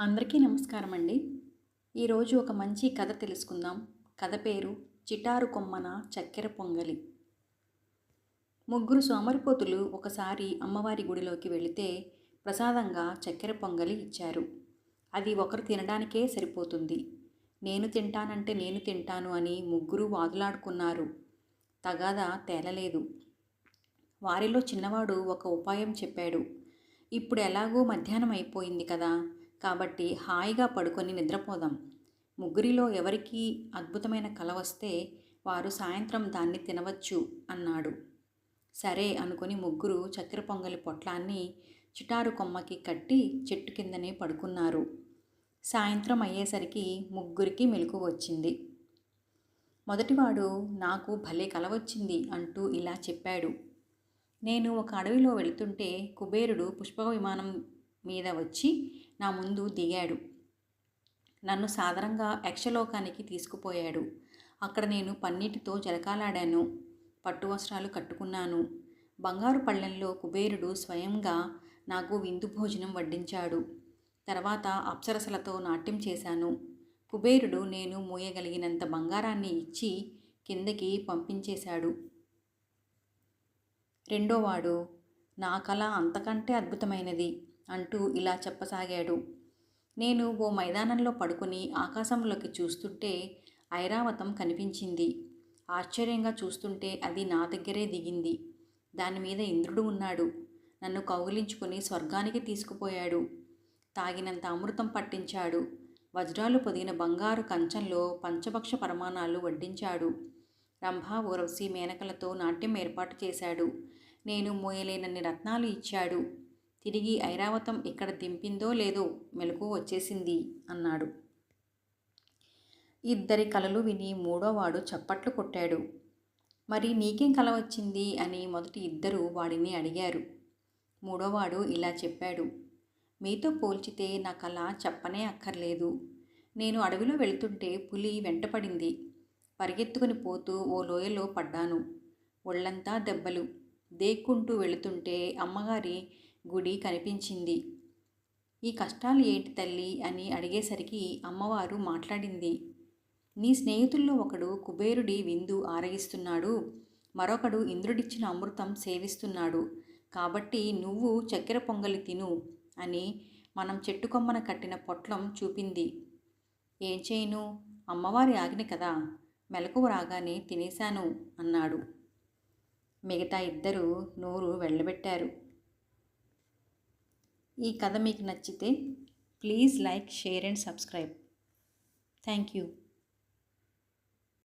అందరికీ నమస్కారం అండి ఈరోజు ఒక మంచి కథ తెలుసుకుందాం. కథ పేరు చిటారు కొమ్మన చక్కెర పొంగలి. ముగ్గురు సోమరిపోతులు ఒకసారి అమ్మవారి గుడిలోకి వెళితే ప్రసాదంగా చక్కెర పొంగలి ఇచ్చారు. అది ఒకరు తినడానికే సరిపోతుంది. నేను తింటానంటే నేను తింటాను అని ముగ్గురు వాదులాడుకున్నారు. తగాదా తేలలేదు. వారిలో చిన్నవాడు ఒక ఉపాయం చెప్పాడు. ఇప్పుడు ఎలాగో మధ్యాహ్నం అయిపోయింది కదా. కాబట్టి హాయిగా పడుకొని నిద్రపోదాం. ముగ్గురిలో ఎవరికి అద్భుతమైన కల వస్తే వారు సాయంత్రం దాన్ని తినవచ్చు అన్నాడు. సరే అనుకుని ముగ్గురు చక్కెర పొంగలి పొట్లాన్ని చిటారు కొమ్మకి కట్టి చెట్టు కిందనే పడుకున్నారు. సాయంత్రం అయ్యేసరికి ముగ్గురికి మెలకు వచ్చింది. మొదటివాడు నాకు భలే కల వచ్చింది అంటూ ఇలా చెప్పాడు. నేను ఒక అడవిలో వెళుతుంటే కుబేరుడు పుష్ప విమానం మీద వచ్చి నా ముందు దిగాడు. నన్ను సాధారణంగా యక్షలోకానికి తీసుకుపోయాడు. అక్కడ నేను పన్నీటితో జలకాలాడాను పట్టు వస్త్రాలు కట్టుకున్నాను. బంగారు పళ్ళెంలో కుబేరుడు స్వయంగా నాకు విందు భోజనం వడ్డించాడు. తర్వాత అప్సరసలతో నాట్యం చేశాను. కుబేరుడు నేను మోయగలిగినంత బంగారాన్ని ఇచ్చి కిందకి పంపించేశాడు. రెండోవాడు నా కళ అంతకంటే అద్భుతమైనది. అంటూ ఇలా చెప్పసాగాడు. నేను ఓ మైదానంలో పడుకుని ఆకాశంలోకి చూస్తుంటే ఐరావతం కనిపించింది. ఆశ్చర్యంగా చూస్తుంటే అది నా దగ్గరే దిగింది. దాని మీద ఇంద్రుడు ఉన్నాడు. నన్ను కౌగిలించుకుని స్వర్గానికి తీసుకుపోయాడు. తాగినంత అమృతం పట్టించాడు. వజ్రాలు పొదిగిన బంగారు కంచంలో పంచభక్ష పరమాణాలు వడ్డించాడు. రంభా ఊరవసి మేనకలతో నాట్యం ఏర్పాటు చేశాడు. నేను మోయలేనన్ని రత్నాలు ఇచ్చాడు. తిరిగి ఐరావతం ఇక్కడ దింపిందో లేదో మెలకు వచ్చేసింది అన్నాడు. ఇద్దరి కలలు విని మూడోవాడు చప్పట్లు కొట్టాడు. మరి నీకేం కల వచ్చింది? అని మొదటి ఇద్దరు వాడిని అడిగారు. మూడోవాడు ఇలా చెప్పాడు. మీతో పోల్చితే నా కళ చెప్పనే అక్కర్లేదు. నేను అడవిలో వెళుతుంటే పులి వెంటపడింది పరిగెత్తుకుని పోతూ ఓ లోయలో పడ్డాను. ఒళ్ళంతా దెబ్బలు. దేక్కుంటూ వెళుతుంటే అమ్మగారి గుడి కనిపించింది. ఈ కష్టాలు ఏంటి తల్లి అని అడిగేసరికి అమ్మవారు మాట్లాడింది. నీ స్నేహితుల్లో ఒకడు కుబేరుడి విందు ఆరగిస్తున్నాడు. మరొకడు ఇంద్రుడిచ్చిన అమృతం సేవిస్తున్నాడు. కాబట్టి నువ్వు చక్కెర పొంగలి తిను అని మనం చెట్టు కొమ్మన కట్టిన పొట్లం చూపింది. ఏం చేయను? అమ్మవారి ఆజ్ఞ కదా. మెలకువ రాగానే తినేశాను అన్నాడు. మిగతా ఇద్దరు నోరు వెళ్ళబెట్టారు. ఈ కథ మీకు నచ్చితే please like share and subscribe. Thank you.